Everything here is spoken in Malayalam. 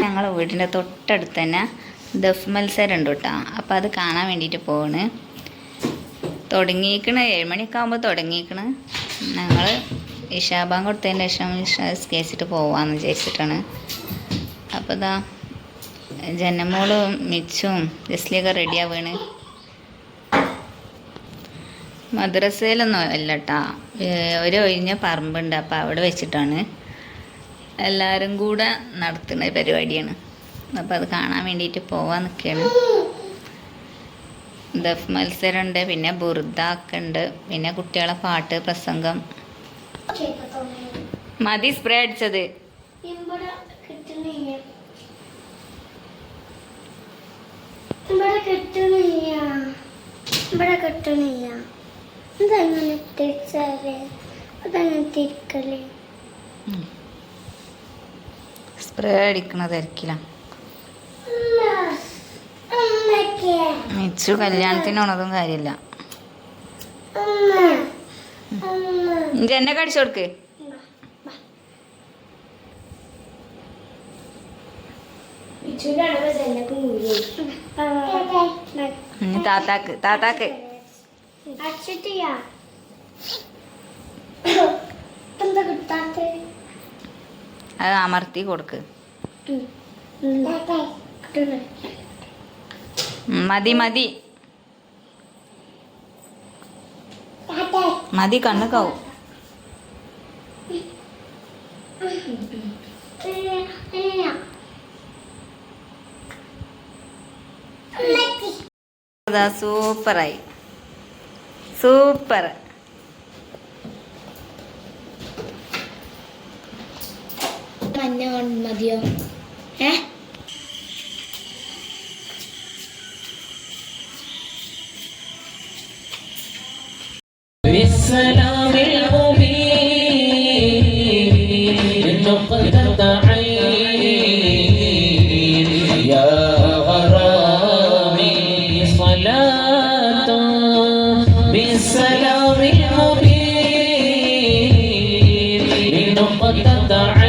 ഞങ്ങളെ വീടിന്റെ തൊട്ടടുത്ത് തന്നെ ദഫ് മത്സരം ഉണ്ട് കേട്ടോ. അപ്പം അത് കാണാൻ വേണ്ടിയിട്ട് പോവാണ്. തുടങ്ങിയേക്കണ്. ഏഴുമണിയൊക്കെ ആകുമ്പോൾ തുടങ്ങിയേക്കണ്. ഞങ്ങൾ ഇഷാബാൻ കൊടുത്തതിന് ശേഷം ഇഷ്കേസിട്ട് പോവാന്ന് വിചാരിച്ചിട്ടാണ്. അപ്പോൾ ഇതാ ജനമോളും മിച്ചും ജസ്ലിയൊക്കെ റെഡിയാവാണ് മദ്രസയിലൊന്നും അല്ല കേട്ടാ ഒരു ഒഴിഞ്ഞ പറമ്പുണ്ട് അപ്പോൾ അവിടെ വെച്ചിട്ടാണ്. എല്ലാവരും കൂടെ നടത്തുന്ന പരിപാടിയാണ്. അപ്പോൾ അത് കാണാൻ വേണ്ടിയിട്ട് പോവാൻ നിൽക്കുകയാണ് ദഫ് മത്സരമുണ്ട് പിന്നെ ബുർദ പിന്നെ കുട്ടികളെ പാട്ട് പ്രസംഗം. മതി സ്പ്രേ അടിച്ചത്. ഇവിടെ കിട്ടുന്നില്ല. ഇതങ്ങനെ തിരിച്ചാൽ അതങ്ങനെ സ്പ്രേ അടിക്കണ തിരക്കിലാണ് അമ്മയ്ക്ക് മിച്ചു കല്യാണത്തിന് പോണതും കാര്യമില്ല എന്നെ കടിച്ചു കൊടുക്ക്. താത്താക്ക് താത്താക്ക്. അത് അമർത്തി കൊടുക്ക്. മതി മതി. മതി കണ്ണുക്കാവും അതാ സൂപ്പറായി. സൂപ്പർ. മഞ്ഞ മതിയോ? ഏ? العين يا غرامي صلاة بالسلام المبين لنقطة عين